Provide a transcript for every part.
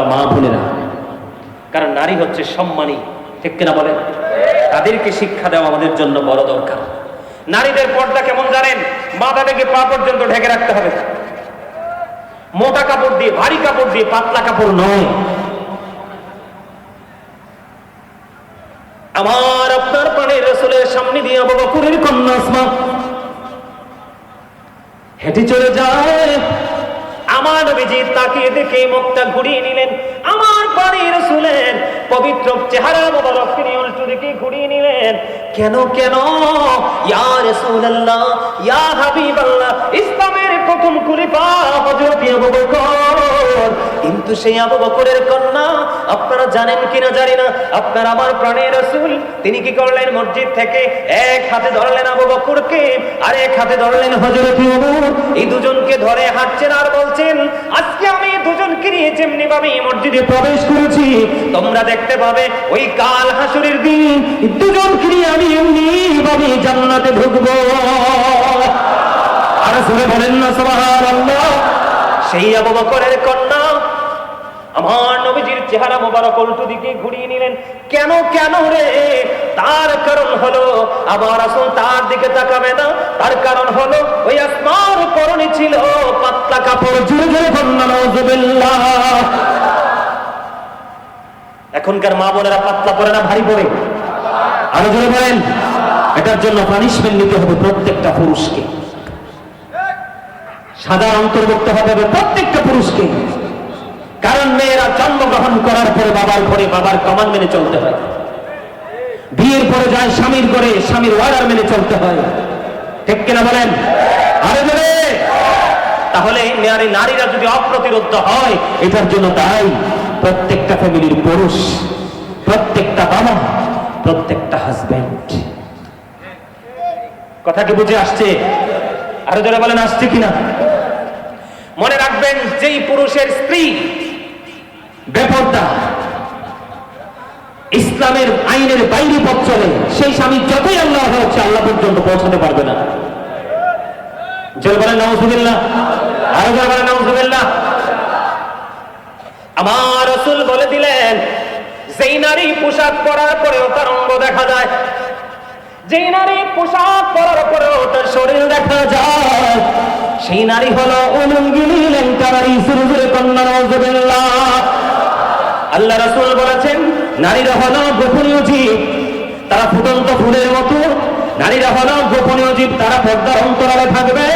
হলো মা বোনেরা। কারণ নারী হচ্ছে সম্মানী, ঠিক কিনা বলেন? তাদেরকে শিক্ষা দেওয়া আমাদের জন্য বড় দরকার। নারীদের পর্দা কেমন জানেন? মাথা থেকে পা পর্যন্ত ঢেকে রাখতে হবে মোটা কাপড় দিয়ে, ভারী কাপড় দিয়ে, পাতলা কাপড় নয়। আমার আপনার প্রাণের রসুলের সামনে দিয়ে আবু বকরের কন্যা হেঁটে চলে যায়। আমার দেখে মুখটা ঘুরিয়ে নিলেন। আমার বাড়ির পবিত্র চেহারা মোবারক তিনি উল্টো দিকে ঘুরিয়ে নিলেন। কেন কেন? ইয়া রাসূলুল্লাহ, ইয়া হাবিবাল্লাহ, ইসলামের প্রথম খলিফা হযরত আবু বকর। কিন্তু সেই আবু বকরের কন্যা আপনারা জানেন কিনা জানি না। আপনার আমার প্রাণের রসুল। তিনি কি করলেন? মসজিদ থেকে এক হাতে ধরলেন আবু বকরকে আর এক হাতে ধরলেন ওমর এই দুজনকে ধরে হাঁটছেন আর বলছেন, আজকে আমি দুজনকে নিয়ে যেমনি ভাবে মসজিদে প্রবেশ করেছি, তোমরা দেখতে পাবে ওই কাল হাসুরের দিন, দুজনকে নিয়ে আমি এমনি ভাবে জান্নাতে ঢুকবো। আর শুনে বলেন না, সুবহানাল্লাহ। সেই আবু বকরের কন্যা আমার নবীজির চেহারা মোবারক উল্টো দিকে ঘুরিয়ে নিলেন। কেন কেন রে? তার কারণ হলো আবার আসল তার দিকে তাকাবে না। তার কারণ হলো, ওই আসমার পরনে ছিল পাতলা কাপড়। জুড়ে জুড়ে বন্যানজুবিল্লাহ এখনকার মা বোনেরা পাতলা পরে না ভারী পরে? আরও জোরে বলেন, এটার জন্য পানিশমেন্ট নিতে হবে প্রত্যেকটা পুরুষকে। সাদা অন্তর্ভুক্ত হবে প্রত্যেকটা পুরুষকে। কারণ মেয়েরা জন্মগ্রহণ করার পরে বাবার ঘরে বাবার কমান মেনে চলতে হয়। বিয়ের পরে যায় স্বামীর করে স্বামীর ওয়ার্ডার মেনে চলতে হয়। ঠিক কিনা বলেন? আরে বলে তাহলে নারী, নারীরা যদি অপ্রতিরোধ হয়, এটার জন্য তাই প্রত্যেকটা ফ্যামিলির পুরুষ, প্রত্যেকটা বাবা, প্রত্যেকটা হাজব্যান্ড কথা কি বুঝে আসছে? আরও যারা বলেন, আসছে কিনা? মনে রাখবেন, যেই পুরুষের স্ত্রী বেপর্দা। ইসলামের আইনের বাইরে পথ চলে। সেই স্বামী যতই আল্লাহ হচ্ছে আল্লাহ পর্যন্ত পৌঁছাতে পারবে না। জোর বলেন, নাউজুবিল্লাহ। আরও জোর বলেন, নাউজুবিল্লাহ। আমার রসুল বলে দিলেন, যেই নারী পোশাক পরার পরেও তার অঙ্গ দেখা যায়, যেই নারী পোশাক পরার পরেও তার শরীর দেখা যায়, সেই নারী হলো উলঙ্গিনী লেঙ্কা নারী সুরজুরে কন্যা নজুবিল্লাহ আল্লাহ রাসূল বলেছেন, নারীরা হলো গোপনীয় জীব। তারা ফুটন্ত ফুলের মতো। নারীরা হলো গোপনীয় জীব। তারা পর্দার অন্তরালে থাকবে।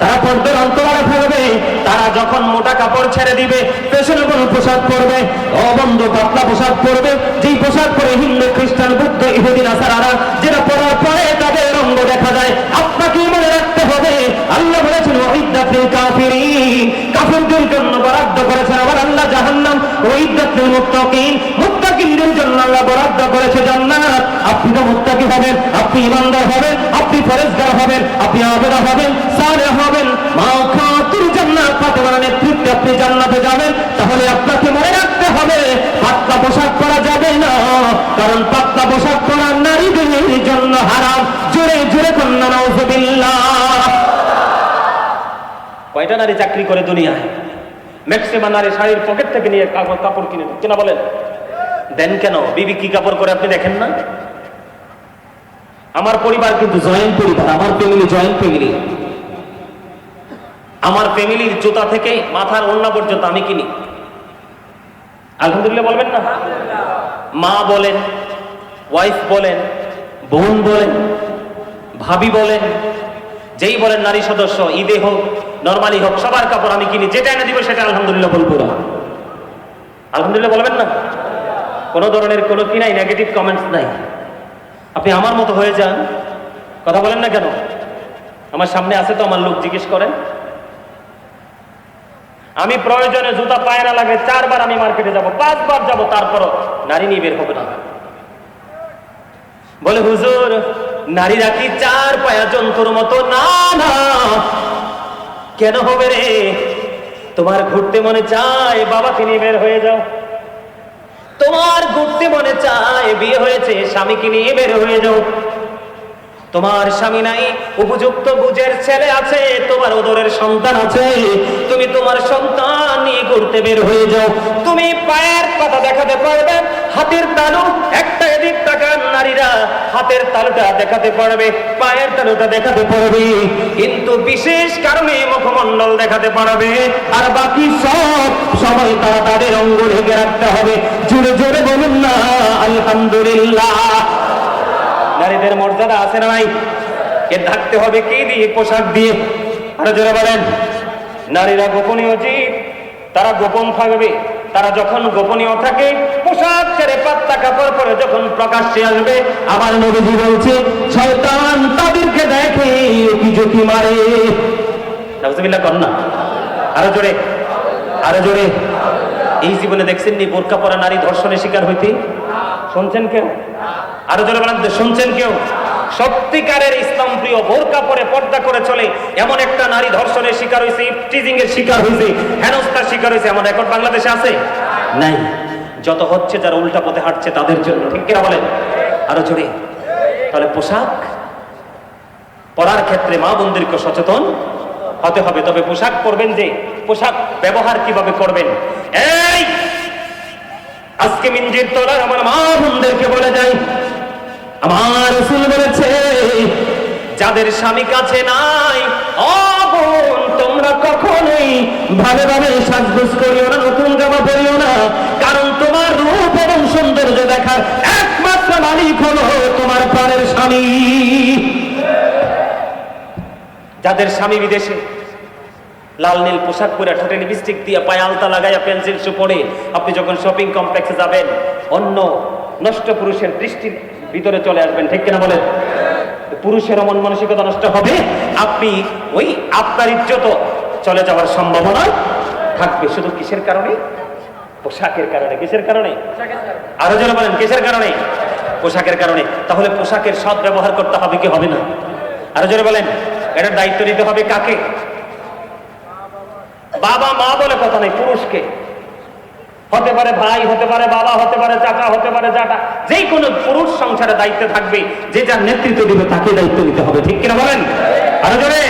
তারা পর্দার অন্তরালে থাকবে। তারা যখন মোটা কাপড় ছেড়ে দিবে, পেছনে কোনো পোশাক পরবে, অবন্ধ পাতলা পোশাক পরবে, যেই পোশাক পরে হিন্দু, খ্রিস্টান, বুদ্ধ ইহুদিন আসারারা যেটা পরার পরে তাদের রঙ্গ দেখা যায় আপনাকে মনে রাখতে হবে। আল্লাহ বলেছেন কাফিরিন। কাফিরদের জন্য বরাদ্দ করেছেন আবার আল্লাহ জাহান্নাম। ওহিদ্দাতিল মুত্তাকিন, মুত্তাকিনদের জন্য আল্লাহ বরাদ্দ করেছে জান্নাত। আপনি তো মুত্তাকি হবেন, আপনি ইমানদার হবেন, আপনি ফরেজগার হবেন, আপনি আবেদা হবেন হবেন। মা খাতুর জান্নাত, ফাতেমার যাবেন, তাহলে আপনাকে মনে রাখতে হবে, পাতলা পোশাক পরা যাবে না, কারণ পাতলা পোশাক পরা নারীদের জন্য হারাম। জোরে জোরে কন্যা নওজুবিল্লাহ কয়টা নারী চাকরি করে দুনিয়ায়? ম্যাক্সিমাম নারী শাড়ির পকেট থেকে নিয়ে কাপড় কিনে কিনা বলেন? দেন কেন? বিবি কি কাপড় করে আপনি দেখেন না? আমার পরিবার কিন্তু জয়েন্ট পরিবার, আমার ফ্যামিলি জয়েন্ট ফ্যামিলি আমার ফ্যামিলির জুতা থেকে মাথার ওড়না পর্যন্ত আমি কিনি। আলহামদুলিল্লাহ বলবেন না? মা বলেন ওয়াইফ বলেন, বোন বলেন, ভাবি বলেন, যেই বলেন নারী সদস্য, ঈদে হোক নর্মালি হোক, সবার কাপড় আমি কিনি, যেটা এনে দিব সেটা আলহামদুলিল্লাহ বলব না। আলহামদুলিল্লাহ বলবেন না? কোনো ধরনের কোনো কি নাই নেগেটিভ কমেন্টস নাই। আপনি আমার মতো হয়ে যান। কথা বলেন না কেন? আমার সামনে আছে তো, আমার লোক জিজ্ঞেস করেন। আমি প্রয়োজনে জুতা পায়ে না লাগে চারবার আমি মার্কেটে যাব, পাঁচবার যাব, তারপরও নারী নিয়ে বের হবে না। বলে, হুজুর, নারীরা কি চার পায়া জন্তুর মতো? না না। কেন হবে রে? তোমার ঘুরতে মনে চায় বাবা তিনি বের হয়ে যাও। তোমার ঘুরতে মনে চায় বিয়ে হয়েছে স্বামীকে নিয়ে বের হয়ে যাও। তোমার স্বামী নাই, উপযুক্ত বুঝের ছেলে আছে, তোমার ওদরের সন্তান আছে। তুমি তোমার সন্তান নিয়ে ঘুরতে বের হয়ে যাও। তুমি পায়ের পাতা দেখাতে পারবে, হাতের তালু একটা এদিক তাকান নারীরা, হাতের তালুটা দেখাতে পারবে, পায়ের তালুটা দেখাতে পারবে। কিন্তু বিশেষ কারণে মুখমণ্ডল দেখাতে পারবে। আর বাকি সব সময় তারা তাদের অঙ্গ ঢেকে রাখতে হবে। জোরে জোরে বলুন না, আলহামদুলিল্লাহ। নারীদের মর্যাদা আছে না নাই? এ ঢাকতে হবে, কি দিয়ে পোশাক দিয়ে? আরও জোরে বলেন। নারীরা গোপনীয় জীব, তারা গোপন থাকবে। তারা যখন গোপনীয় থাকে, পোশাক ছেড়ে পাত্তা কাপড় পরে যখন প্রকাশ্যে আসবে, আমার নবীজি বলছে, শয়তান তাদেরকে দেখে কি ঝুঁকি মারে? নাউজুবিল্লাহ, কর না। আরও জোরে। আরও জোরে। এই জীবনে দেখছেন নি বোরকা পরা নারী ধর্ষণের শিকার হইতে? শুনছেন কেউ? আরও জোরে বলেন শুনছেন কেউ? সত্যিকারের ইসলাম প্রিয় বোরকা পরে পর্দা করে চলে, এমন একটা নারী ধর্ষণের শিকার হয়েছে টিজিং এর শিকার হয়েছে, হেনস্থার শিকার হয়েছে, এমন রেকর্ড বাংলাদেশে আছে? নাই। যত হচ্ছে যারা উল্টা পথে হাঁটছে তাদের জন্য, ঠিক কিনা বলেন? আরও জোরে। তাহলে পোশাক? পড়ার ক্ষেত্রে মা বোনদেরকে সচেতন হতে হবে, তবে পোশাক পরবেন যে, পোশাক ব্যবহার কীভাবে করবেন? এই! আজকে মিঞ্জির তলার আমার মা বোনদেরকে বলে যাই আমার রসুল বলেছে, যাদের স্বামী কাছে নাই ও বোন তোমরা কখনোই ভালোভাবে সাজগোজ করিও না, নতুন জামা পরিও না। কারণ তোমার রূপ এবং সৌন্দর্য দেখার একমাত্র মালিক হলো তোমার প্রাণের স্বামী। যাদের স্বামী বিদেশে, লাল নীল পোশাক পরে ঠোঁটে লিপস্টিক দিয়ে পায়ে আলতা লাগাইয়া পেন্সিল শু পরে আপনি যখন শপিং কমপ্লেক্সে যাবেন, অন্য নষ্ট পুরুষের দৃষ্টির ভিতরে চলে আসবেন, ঠিক কিনা বলেন? পুরুষের মন মানসিকতা নষ্ট হবে, আপনি ওই আপনার ইজ্জত চলে যাওয়ার সম্ভাবনা থাকবে। শুধু কিসের কারণে? পোশাকের কারণে। কিসের কারণে? আরও যেন বলেন, কিসের কারণে? পোশাকের কারণে। তাহলে পোশাকের সৎ ব্যবহার করতে হবে কি হবে না? আরও জোরে বলেন এটার দায়িত্ব নিতে হবে কাকে? বাবা মা বলে কথা নেই, পুরুষকে। হতে পারে ভাই, হতে পারে বাবা, হতে পারে চাচা, হতে পারে জাটা যে কোনো পুরুষ সংসারে দায়িত্বে থাকবে, যে যার নেতৃত্ব দিবে তাকে দায়িত্ব নিতে হবে, ঠিক কিনা বলেন? আরও জোরে?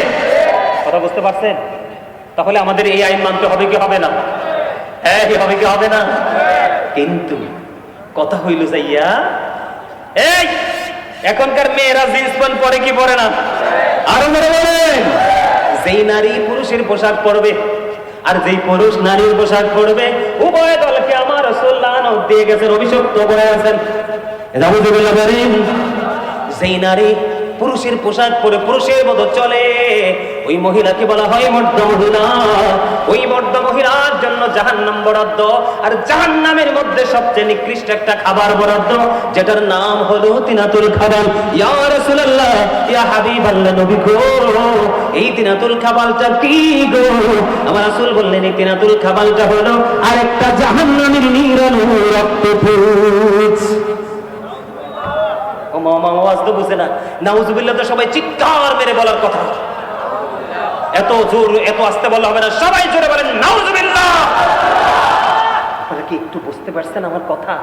কথা বুঝতে পারছেন? তাহলে আমাদের এই আইন মানতে হবে কি হবে না? হ্যাঁ কি হবে কি হবে না? কিন্তু কথা হইল যাইয়া এই, এখনকার মেয়েরা জিন্স প্যান্ট পরে কি পরে না? আরও জোরে বলেন। যেই নারী পুরুষের পোশাক পরবে, আর যেই পুরুষ নারীর পোশাক পরবে উভয় দলকে আমার রসুল লানত দিয়ে গেছেন অভিশপ্ত করে আছেন। রাহুদুল্লাহ বলেন সেই নারী পুরুষের পোশাক পরে পুরুষের মতো চলে। ওই মহিলাকে বলা হয় মর্দ মহিলা। ওই মর্দ মহিলার জন্য জাহান্নাম বরাদ্দ। আর জাহান্নামের মধ্যে সবচেয়ে নিকৃষ্ট একটা খাবার বরাদ্দ, যেটার নাম হলো তিনাতুল খাবার ইয়া রাসূলুল্লাহ, ইয়া হাবিবাল্লাহ নবী গো, এই তিনাতুল খাবারটা কি গো? আমার রাসূল বললেন, এই তিনাতুল খাবারটা হলো আরেকটা জাহান্নামের নিরানো রক্তপুঞ্জ মামা আওয়াজ তো বুঝে না। নাউজুবিল্লাহ তো সবাই চিৎকার মেরে বলার কথা। এত জোর, এত আস্তে বলা হবে না। সবাই জোরে বলেন, নাউজুবিল্লাহ। আপনারা কি একটু বুঝতে পারছেন আমার কথা?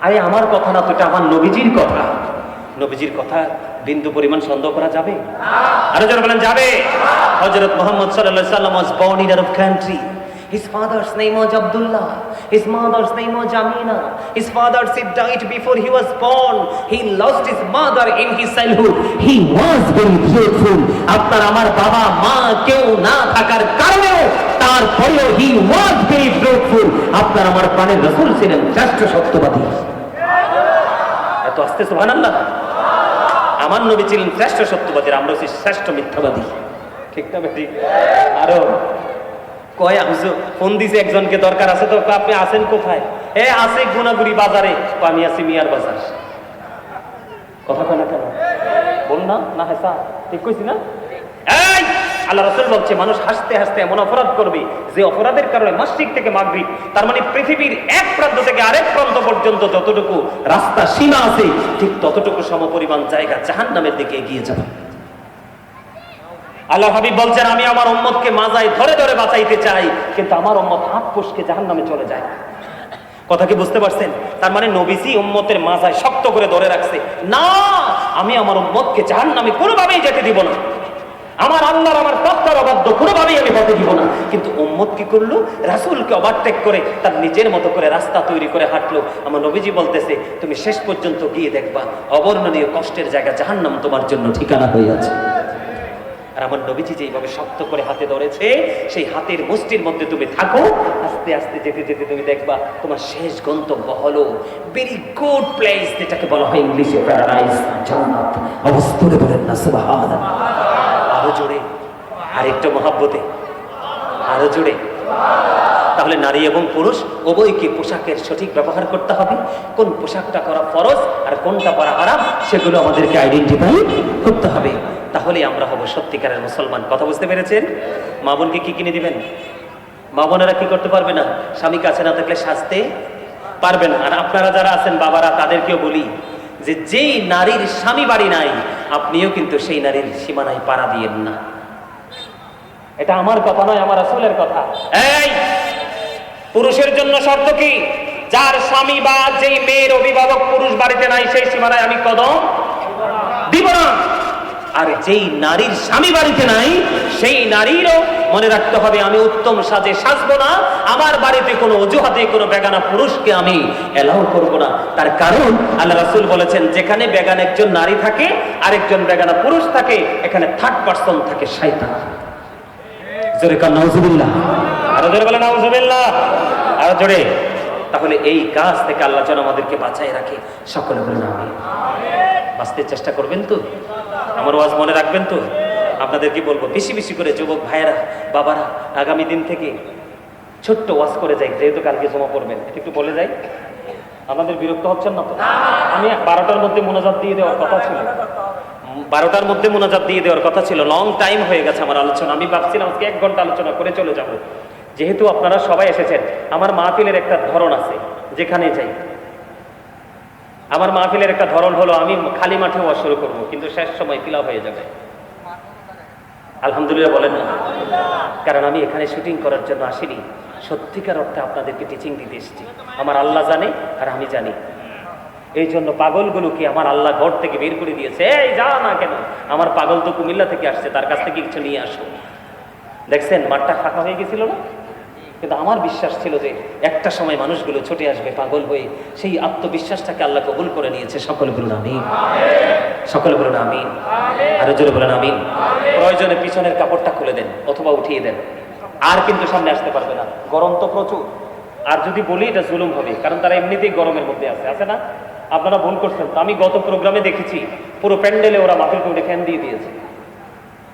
আরে, আমার কথা না, তো এটা আমার নবীজির কথা। নবীজির কথা বিন্দু পরিমাণ সন্দেহ করা যাবে? আরও জোরে বলেন, যাবে। হজরত মোহাম্মদ আলাইহি সাল্লাম was born in Arab country His father's name was Abdullah. His mother's name was Amina. His father said died before he was born. He lost his mother in his childhood. He was very faithful. আপনার আমার বাবা মা কেউ না থাকার কারণেও তারপরেও হি was very fruitful আপনার আমার প্রাণের রসুল ছিলেন শ্রেষ্ঠ সত্যবাদী এত আস্তে সুবহানাল্লাহ আমার নবী ছিলেন শ্রেষ্ঠ সত্যবাদী আমরা শ্রেষ্ঠ মিথ্যাবাদী ঠিক না বেটি আরও কয় একজনকে, দরকার আছে তো আপনি আছেন কোথায়? এ, আছে গুনাগুড়ি বাজারে। আমি আছি মিয়ার বাজার। কথা কয় কেন? বল না হেসা ঠিক কইছি না? এই, আল্লাহ রাসূল বলছে, মানুষ হাসতে হাসতে এমন অপরাধ করবে যে অপরাধের কারণে মাসিক থেকে মাগরিব, তার মানে পৃথিবীর এক প্রান্ত থেকে আরেক প্রান্ত পর্যন্ত যতটুকু রাস্তা, সীমা আছে, ঠিক ততটুকু সমপরিমাণ জায়গা জাহান্নামের দিকে এগিয়ে যাবে। আল্লাহ হাবিব বলছেন, আমি আমার উম্মতকে মাজায় ধরে ধরে বাঁচাইতে চাই, কিন্তু আমার উম্মত হাত পুষকে জাহান্নামে চলে যায়। কথা কি বুঝতে পারছেন? তার মানে নবীজি উম্মতের মাথায় শক্ত করে ধরে রাখছে। না, আমি আমার উম্মতকে জাহান নামে কোনোভাবেই যেতে দিব না। আমার আল্লাহর, আমার তত্ত্বর অবাধ্য কোনোভাবেই আমি হতে দিব না। কিন্তু উম্মত কি করল? রাসুলকে ওভারটেক করে, তার নিজের মতো করে রাস্তা তৈরি করে হাঁটলো। আমার নবীজি বলতেছে, তুমি শেষ পর্যন্ত গিয়ে দেখবা, অবর্ণনীয় কষ্টের জায়গা জাহান্নাম তোমার জন্য ঠিকানা হয়ে আছে। আর আমার নবীজি যেইভাবে শক্ত করে হাতে ধরেছে, সেই হাতের মুষ্টির মধ্যে তুমি থাকো, আস্তে আস্তে যেতে যেতে তুমি দেখবা তোমার শেষ গন্তব্য হলো ভেরি গুড প্লেস যেটাকে বলা হয় ইংলিশে প্যারাডাইস জান্নাত। অবস্থরে বলেন না সুবহান আরও জোরে, আরেকটু মহাব্বতে। আরও জোরে। তাহলে নারী এবং পুরুষ উভয়কে পোশাকের সঠিক ব্যবহার করতে হবে? কোন পোশাকটা করা ফরজ আর কোনটা পরা হারাম? সেগুলো আমাদেরকে আইডেন্টিফাই করতে হবে। তাহলে আমরা হব সত্যিকারের মুসলমান। কথা বুঝতে পেরেছেন? মা বোনকে কি কিনে দিবেন? মা বোনেরা কি করতে পারবে না? স্বামী কাছে না থাকলে সাজতে পারবে না। আর আপনারা যারা আছেন, বাবারা, তাদেরকেও বলি যে যেই নারীর স্বামী বাড়ি নাই, আপনিও কিন্তু সেই নারীর সীমানায় পাড়া দিয়েন না। এটা আমার কথা নয়, আমার আসলের কথা। এই, পুরুষের জন্য শর্ত কি? যার স্বামী বা যেই মেয়ের অভিভাবক পুরুষ বাড়িতে নাই, সেই সীমানায় আমি কদম দিব না। আর যেই নারীর স্বামী বাড়িতে নাই, সেই নারীরও মনে রাখতে হবে, আমি উত্তম সাজে সাজবো না, আমার বাড়িতে কোনো অজুহাতে কোনো বেগানা পুরুষকে আমি এলাও করব না। তার কারণ আল্লাহ রাসূল বলেছেন, যেখানে বেগান একজন নারী থাকে, আরেকজন বেগানা পুরুষ থাকে, এখানে থার্ড পার্সন থাকে শয়তান। জোরে কান, নাউজুবিল্লাহ। আরও জোরে বলে নাউজুবিল্লাহ। আরও জোরে। তাহলে এই কাজ থেকে আল্লাহ যেন আমাদেরকে বাঁচায় রাখে। সকলে বলেন আমি বাঁচতে চেষ্টা করবেন তো? আমার ওয়াজ মনে রাখবেন তো? আপনাদের কি বলব বেশি বেশি করে যুবক ভাইয়েরা বাবারা আগামী দিন থেকে ছোট্ট ওয়াজ করে যাই যেহেতু কালকে জমা করবেন একটু বলে যাই। আমাদের বিরক্ত হচ্ছেন না তো? আমি বারোটার মধ্যে মোনাজাত দিয়ে দেওয়ার কথা ছিল। বারোটার মধ্যে মোনাজাত দিয়ে দেওয়ার কথা ছিল। লং টাইম হয়ে গেছে আমার আলোচনা। আমি ভাবছিলাম আজকে এক ঘণ্টা আলোচনা করে চলে যাব। যেহেতু আপনারা সবাই এসেছেন আমার মাহফিলের একটা ধরন আছে যেখানে যাই। আমার মাহফিলের একটা ধরন হলো, আমি খালি মাঠে ওয়াজ শুরু করব, কিন্তু শেষ সময় ফিলা হয়ে যাবে। আলহামদুলিল্লাহ বলেন না। কারণ আমি এখানে শুটিং করার জন্য আসিনি। সত্যিকার অর্থে আপনাদেরকে টিচিং দিতে এসেছি। আমার আল্লাহ জানে আর আমি জানি। এই জন্য পাগলগুলোকে আমার আল্লাহ ঘর থেকে বের করে দিয়েছে, এই, যা না কেন? আমার পাগল তো কুমিল্লা থেকে আসছে, তার কাছ থেকে কিছু নিয়ে আসো। দেখছেন, মাঠটা ফাঁকা হয়ে গেছিল না? কিন্তু আমার বিশ্বাস ছিল যে একটা সময় মানুষগুলো ছুটে আসবে পাগল হয়ে। সেই আত্মবিশ্বাসটাকে আল্লাহ কবুল করে নিয়েছে। সকল বলুন আমি সকলে বলুন আমি আরও জোরে বলুন আমি প্রয়োজনে পিছনের কাপড়টা খুলে দেন অথবা উঠিয়ে দেন। আর কিন্তু সামনে আসতে পারবে না। গরম তো প্রচুর। আর যদি বলি, এটা জুলুম হবে। কারণ তারা এমনিতেই গরমের মধ্যে আছে। আছে না? আপনারা ভুল করছেন। তো আমি গত প্রোগ্রামে দেখেছি, পুরো প্যান্ডেলে ওরা মাহফিল কমিটি ফ্যান দিয়ে দিয়েছে।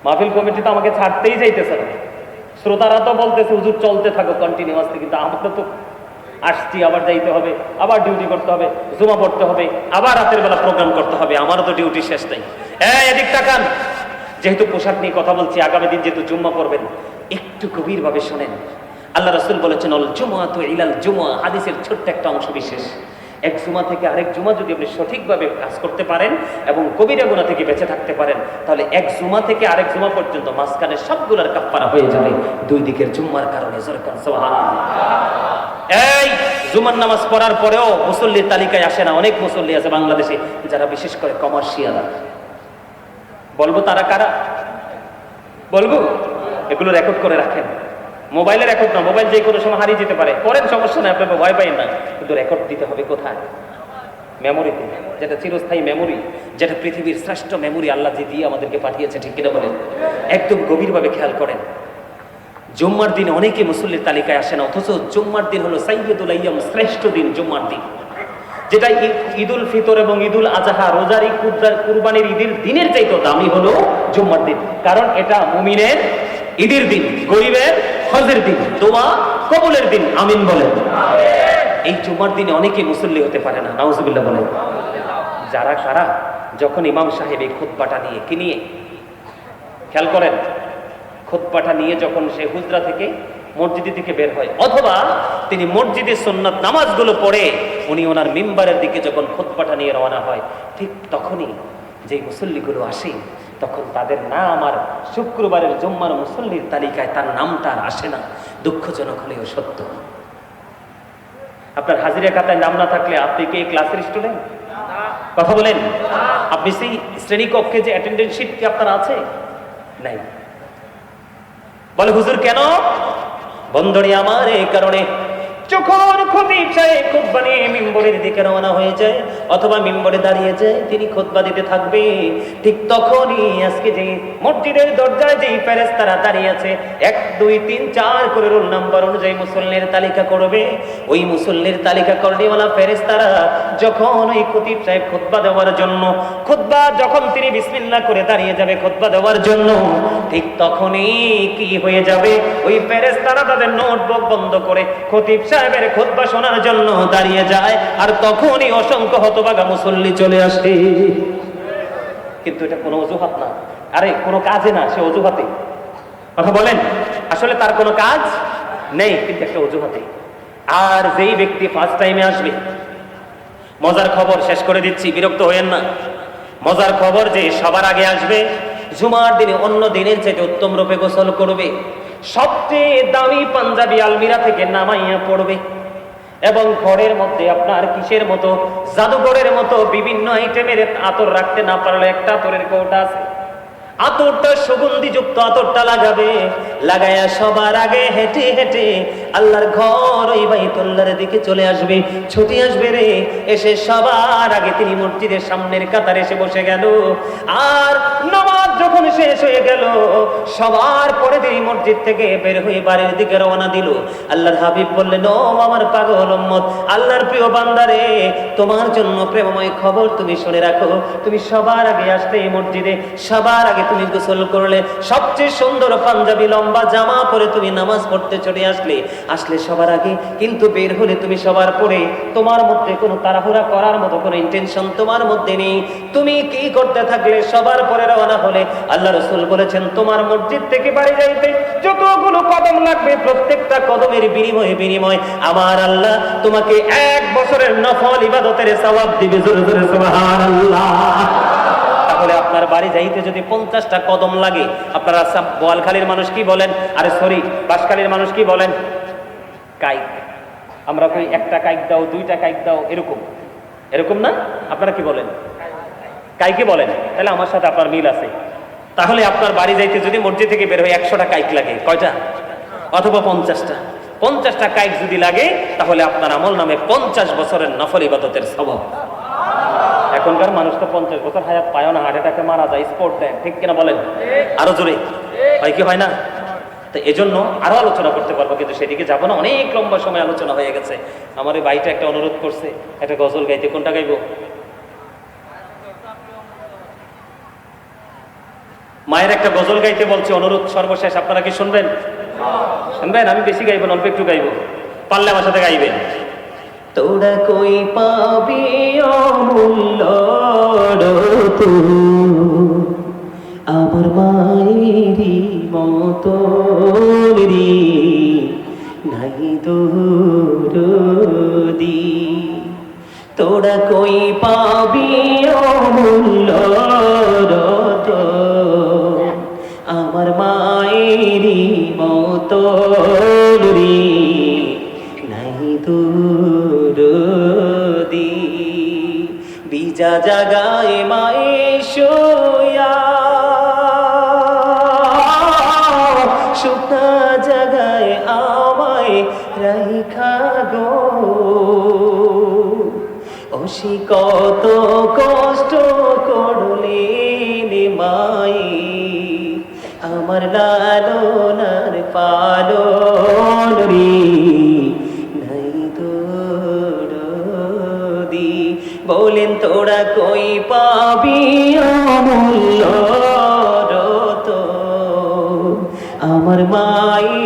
মাহফিল কমিটি তো আমাকে ছাড়তেই যাইতেছে না। শ্রোতারা তো বলতেছে, হুজুর, চলতে থাকো কন্টিনিউয়াসলি কিন্তু আমাকে তো আসছি, আবার যাইতে হবে, আবার ডিউটি করতে হবে, জুমা পড়তে হবে, আবার রাতের বেলা প্রোগ্রাম করতে হবে। আমারও তো ডিউটি শেষ নাই। হ্যাঁ এদিক তাকান। যেহেতু পোশাক নিয়ে কথা বলছি, আগামী দিন যেহেতু জুম্মা পড়বেন, একটু গভীরভাবে শোনেন। আল্লাহ রসুল বলেছেন, অল জুমা তো ইলাল জুমা হাদিসের ছোট্ট একটা অংশ বিশেষ। এক জুমা থেকে আরেক জুমা যদি আপনি সঠিকভাবে কাজ করতে পারেন এবং কবিরা গুণা থেকে বেঁচে থাকতে পারেন, তাহলে এক জুমা থেকে আরেক জুমা পর্যন্ত মাঝখানে সবগুলোর কাপ্পারা হয়ে যাবে। দুই দিকের জুম্মার কারণে, জোরকান এই জুমার নামাজ পড়ার পরেও মুসল্লির তালিকায় আসে না, অনেক মুসল্লি আছে বাংলাদেশে যারা বিশেষ করে কমার্শিয়াল। বলব তারা কারা? বলব? এগুলো রেকর্ড করে রাখেন। মোবাইলে রেকর্ড না, মোবাইল যে কোনো সময় হারিয়ে যেতে পারে। পরের সমস্যা নেই, আপনাকে ভয় পাই না। কিন্তু রেকর্ড দিতে হবে কোথায়? মেমোরিতে যেটা চিরস্থায়ী মেমোরি যেটা পৃথিবীর শ্রেষ্ঠ মেমোরি আল্লাহ যে দিয়ে আমাদেরকে পাঠিয়েছে, ঠিক কিনা বলেন? একদম গভীরভাবে খেয়াল করেন। জুম্মার দিন অনেকে মুসল্লির তালিকায় আসে না, অথচ জুম্মার দিন হলো সাইয়দুল আইয়াম, শ্রেষ্ঠ দিন জুম্মার দিন। যেটা ঈদ- ঈদুল ফিতর এবং ঈদুল আজহা, রোজারি কুরবান- কুরবানির ঈদের দিনের চাইতে দামি হলো জুম্মার দিন। কারণ এটা মুমিনের ঈদের দিন, গরিবের হজের দিন দোয়া কবুলের দিন আমিন বলেন। এই জুমার দিনে অনেকে মুসল্লি হতে পারে না নাউজুবিল্লাহ বলেন। যারা কারা যখন ইমাম সাহেব এই খুতবাটা নিয়ে কি নিয়ে? খেয়াল করেন খুতবাটা নিয়ে যখন সে হুজরা থেকে মসজিদের দিকে বের হয় অথবা তিনি মসজিদে সুন্নাত নামাজগুলো পড়ে উনি ওনার মেম্বারের দিকে যখন খুতবাটা নিয়ে রওনা হয় ঠিক তখনই যে মুসল্লিগুলো আসে তখন তাদের নাম আর শুক্রবারের জুম্মার মুসল্লির তালিকায় তার নামটা আর আসে না। দুঃখজনক হলেও সত্য। আপনার হাজিরা খাতায় নাম না থাকলে আপনি কি ক্লাসের স্টুডেন্ট? কথা বলেন। আপনি সেই শ্রেণি কক্ষে যে অ্যাটেন্ডেন্স শিট কি আপনার আছে? নাই। বলে, হুজুর, কেন? বন্ধনী আমার এই কারণে যখন খতিব সাহেব খুতবা নিয়ে মিম্বরের দিকে রওনা হয়ে যায় অথবা মিম্বরে দাঁড়িয়ে যায় তিনি খুতবা দিতে থাকবে। ঠিক তখনই আজকে যে মসজিদের দরজায় যেই দাঁড়িয়ে আছে, এক, দুই, তিন, চার করে রোল নাম্বার অনুযায়ী মুসল্লির তালিকা করবে। ওই মুসল্লির তালিকা যখন ওই খতিব সাহেব খুতবা দেওয়ার জন্য খুতবা যখন তিনি বিসমিল্লাহ করে দাঁড়িয়ে যাবে খুতবা দেওয়ার জন্য, ঠিক তখনই কি হয়ে যাবে? ওই ফেরেস্তারা তাদের নোটবুক বন্ধ করে খতিব সাহেবের খুতবা শোনার জন্য দাঁড়িয়ে যায়, আর তখনই অসংখ্য হতবাগা মুসল্লি চলে আসে। কিন্তু এটা কোনো অজুহাত না। আরে, কোনো কাজে না সে অজুহাতে। কথা বলেন, আসলে তার কোনো কাজ নেই, কিন্তু একটা অজুহাতে। আর যেই ব্যক্তি ফার্স্ট টাইমে আসবে, মজার খবর শেষ করে দিচ্ছি, বিরক্ত হয়েন না। মজার খবর যে সবার আগে আসবে, জুমার দিনে অন্য দিনের চাইতে উত্তম রূপে গোসল করবে। সবচেয়ে দামি পাঞ্জাবি আলমিরা থেকে নামাইয়া পড়বে। এবং ঘরের মধ্যে আপনার কিসের মতো, জাদুঘরের মতো বিভিন্ন আইটেমের আতর রাখতে না পারলে একটা আতরের কৌটা আছে। আতরটা সুগন্ধিযুক্ত আতরটা লাগাবে লাগায়া সবার আগে হেঁটে হেঁটে আল্লাহর ঘর ওই বাইতুল্লাহর দিকে চলে আসবে। ছুটি আসবে রে। এসে সবার আগে তিনি মসজিদের সামনের কাতারে এসে বসে গেল। আর নামাজ যখন শেষ হয়ে গেল, সবার পরে তিনি মসজিদ থেকে বের হয়ে বাড়ির দিকে রওনা দিল। আল্লাহর হাবিব বললেন, ও আমার পাগল উম্মত, আল্লাহর প্রিয় বান্দারে তোমার জন্য প্রেমময় খবর তুমি শুনে রাখো। তুমি সবার আগে আসতে এই মসজিদে, সবার আগে তুমি গোসল করলে। সবচেয়ে সুন্দর পাঞ্জাবি, লম্বা জামা পরে তুমি নামাজ পড়তে চলে আসলে। আসলে সবার আগে কিন্তু বের হলে তুমি সবার পরে তোমার মধ্যে কোনো তাড়াহুড়া করার মতো কোনো ইন্টেনশন তোমার মধ্যে নেই। তুমি কি করতে থাকলে সবার পরে রওনা হলে? আল্লাহ রসুল বলেছেন, তোমার মসজিদ থেকে বাড়ি যাইতে যতগুলো কদম লাগবে, প্রত্যেকটা কদমের বিনিময়ে বিনিময়। আমার আল্লাহ তোমাকে এক বছরের নফল ইবাদতের সওয়াব দিবে। জোরে জোরে, সুবহানাল্লাহ। তাহলে আপনার বাড়ি যাইতে যদি পঞ্চাশটা কদম লাগে, আপনারা বোয়ালখালীর মানুষ কি বলেন? আরে, সরি, বাঁশখালীর মানুষ কি বলেন? কাইক। আমরা কই, একটা কাইক দাও, দুইটা কাইক দাও, এরকম। এরকম না? আপনারা কি বলেন? কাইকে বলেন? তাহলে আমার সাথে আপনার মিল আছে। তাহলে আপনার বাড়ি যাইতে যদি মসজিদ থেকে বের হয়ে একশোটা কাইক লাগে, কয়টা? অথবা পঞ্চাশটা। পঞ্চাশটা কাইক যদি লাগে, তাহলে আপনার আমল নামে পঞ্চাশ বছরের নফল ইবাদতের স্বভাব। এখনকার মানুষ তো পঞ্চাশ বছর হায়াত পায় না, হার্ট অ্যাটাকে মারা যায়, স্পোর্ট দেয়, ঠিক কিনা বলেন? আরও জোরে। হয় কি, হয় না? তো এজন্য আরও আলোচনা করতে পারব কিন্তু সেদিকে যাব না। অনেক লম্বা সময় আলোচনা হয়ে গেছে। আমার এই একটা অনুরোধ করছে একটা গজল গাইতে। কোনটা গাইবো? মায়ের একটা গজল গাইতে বলছে অনুরোধ সর্বশেষ। আপনারা কি শুনবেন? শুনবেন? আমি বেশি গাইবো না, অল্প একটু গাইবো। পারলে আমার সাথে গাইবেন। তোরা কই পাবি অমূল্য আমার মায়েরই মতো নাই। দৌড়ি তোরা কই পাবি অমূল্য আমার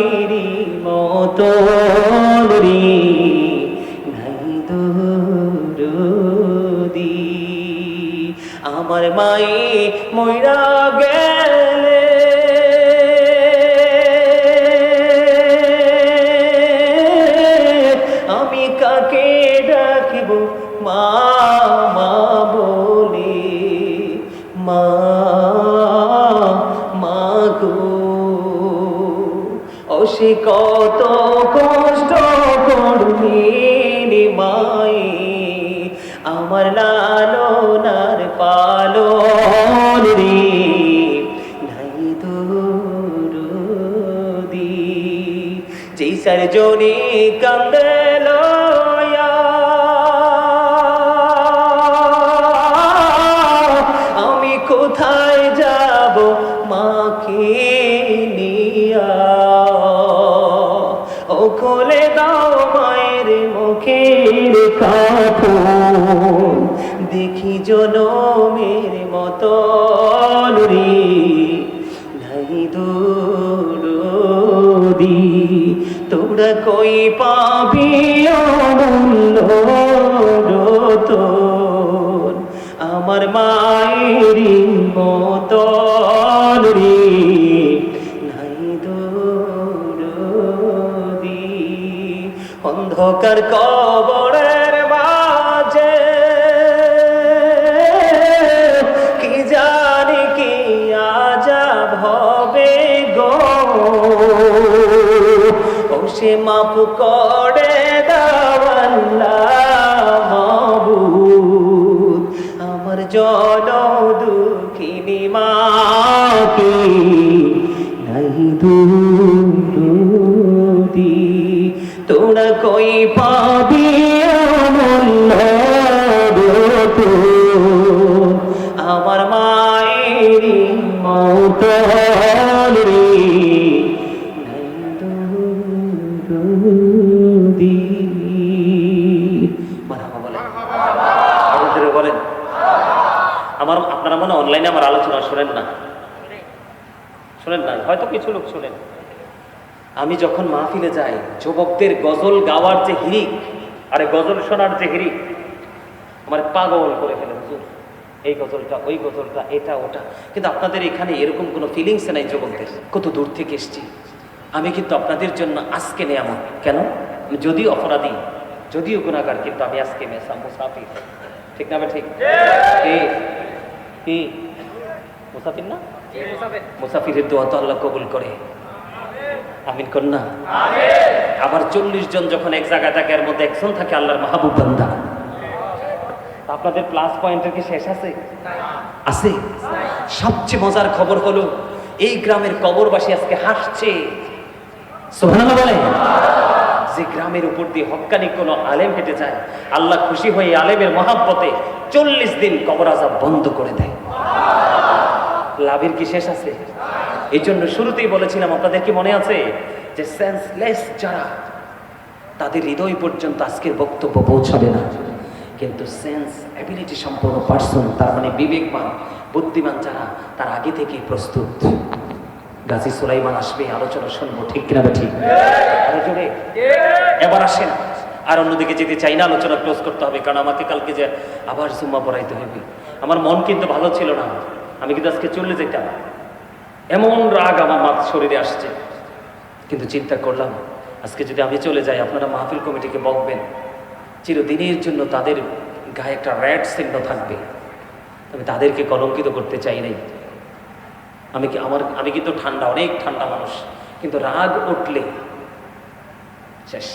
যেই সারজনী কান্দে আমি কোথায় যাব মাকে নিয়া? ও খোলে দাও মায়ের মুখের কাপড়। দেখি জনমের কই পাবি রতন? আমার মায়ের মতন রে নাই দুরুদি অন্ধকার কবরের সে মাপ করে দাওয়াল্লা আমার জন দুঃখিনী মাকে নাই দুরুদি। তোরা কই পাবি অমূল্য মনে অনলাইনে আমার আলোচনা শোনেন না। শোনেন না হয়তো কিছু লোক শোনেন। আমি যখন মাহফিলে যাই যুবকদের গজল গাওয়ার যে হিরিক আরে গজল শোনার যে হিরিক আমার পাগল করে ফেলে হুজুর। এই গজলটা ওই গজলটা এটা ওটা। কিন্তু আপনাদের এখানে এরকম কোনো ফিলিংস নাই যুবকদের? কত দূর থেকে এসছি। আমি কিন্তু আপনাদের জন্য আজকে নেয়ামত। কেন? আমি যদিও অপরাধী যদিও গুণাগার কিন্তু আমি আজকে মেসা মুসাফির। ঠিক না ঠিক। কি? মুসাফির না? মুসাফিরের দোয়া তো আল্লাহ কবুল করে। আমিন কন্যা আবার চল্লিশ জন যখন এক জায়গায় থাকে, এর মধ্যে একজন থাকে আল্লাহর মাহবুব বান্দা। আপনাদের প্লাস পয়েন্টের কি শেষ আছে? আছে। সবচেয়ে মজার খবর হলো, এই গ্রামের কবরবাসী আজকে হাসছে। সুবহানাল্লাহ বলে? যে গ্রামের উপর দিয়ে হক্কানি কোনো আলেম হেঁটে যায়, আল্লাহ খুশি হয়ে আলেমের মহাব্বতে চল্লিশ দিন কবর আজাব বন্ধ করে দেয়। লাভের কি শেষ আছে? এই জন্য শুরুতেই বলেছিলাম, আপনাদের কি মনে আছে যে সেন্সলেস যারা, তাদের হৃদয় পর্যন্ত আজকের বক্তব্য পৌঁছাবে না। কিন্তু সেন্স অ্যাবিলিটি সম্পন্ন পার্সন তার মানে বিবেকবান, বুদ্ধিমান যারা, তার আগে থেকেই প্রস্তুত। গাজী সুলাইমান আসবে, আলোচনা শুনব, ঠিক কিনা ঠিক? এবার আসেন। আর অন্যদিকে যেতে চাই না, আলোচনা ক্লোজ করতে হবে, কারণ আমাকে কালকে যে আবার জুম্মা পড়াইতে হবে। আমার মন কিন্তু ভালো ছিল না। আমি কিন্তু আজকে চলে যেতাম। এমন রাগ আমার মাথ শরীরে আসছে। কিন্তু চিন্তা করলাম, আজকে যদি আমি চলে যাই, আপনারা মাহফিল কমিটিকে বকবেন। চিরদিনের জন্য তাদের গায়ে একটা র্যাড চিহ্ন থাকবে। আমি তাদেরকে কলঙ্কিত করতে চাই নাই। আমি কি আমার, আমি কিন্তু ঠান্ডা, অনেক ঠান্ডা মানুষ। কিন্তু রাগ উঠলে, শেষ।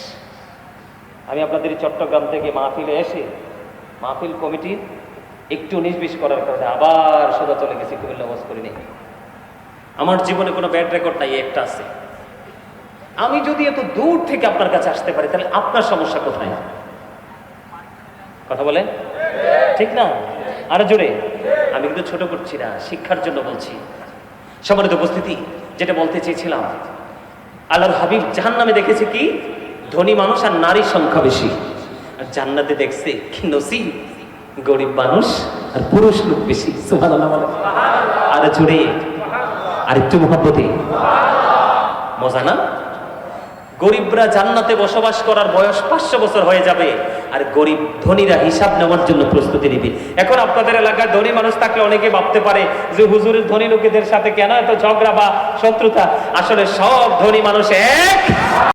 আমি আপনাদের চট্টগ্রাম থেকে মাহফিলে এসে, মাহফিল কমিটি একটু উনিশ করার কারণে আবার সোজা চলে গেছি, কুমিল্লা ওয়াজ করে নেই। আমার জীবনে কোনো ব্যাড রেকর্ড নাই, একটা আছে। আমি যদি এত দূর থেকে আপনার কাছে আসতে পারি, তাহলে আপনার সমস্যা কোথায়? কথা বলেন? ঠিক না? আরও জোরে? আমি কিন্তু ছোট করছি না, শিক্ষার জন্য বলছি। সম্মানিত উপস্থিতি, যেটা বলতে চেয়েছিলাম, আল্লাহর হাবিব জাহান নামে দেখেছে কি? ধনী মানুষ আর নারীর সংখ্যা বেশি। আর জান্নাতে দেখছে কি নসি গরিব মানুষ আর পুরুষ লোক বেশি। আর জুড়ে আর একটু মহাব্বতে। মজা না? গরিবরা জান্নাতে বসবাস করার বয়স পাঁচশো বছর হয়ে যাবে। আর গরিব ধনীরা হিসাব নেওয়ার জন্য প্রস্তুতি নিবে। এখন আপনাদের এলাকায় ধনী মানুষ থাকলে অনেকে ভাবতে পারে যে হুজুরের ধনী লোকেদের সাথে কেন এত ঝগড়া বা শত্রুতা? আসলে সব ধনী মানুষ এক।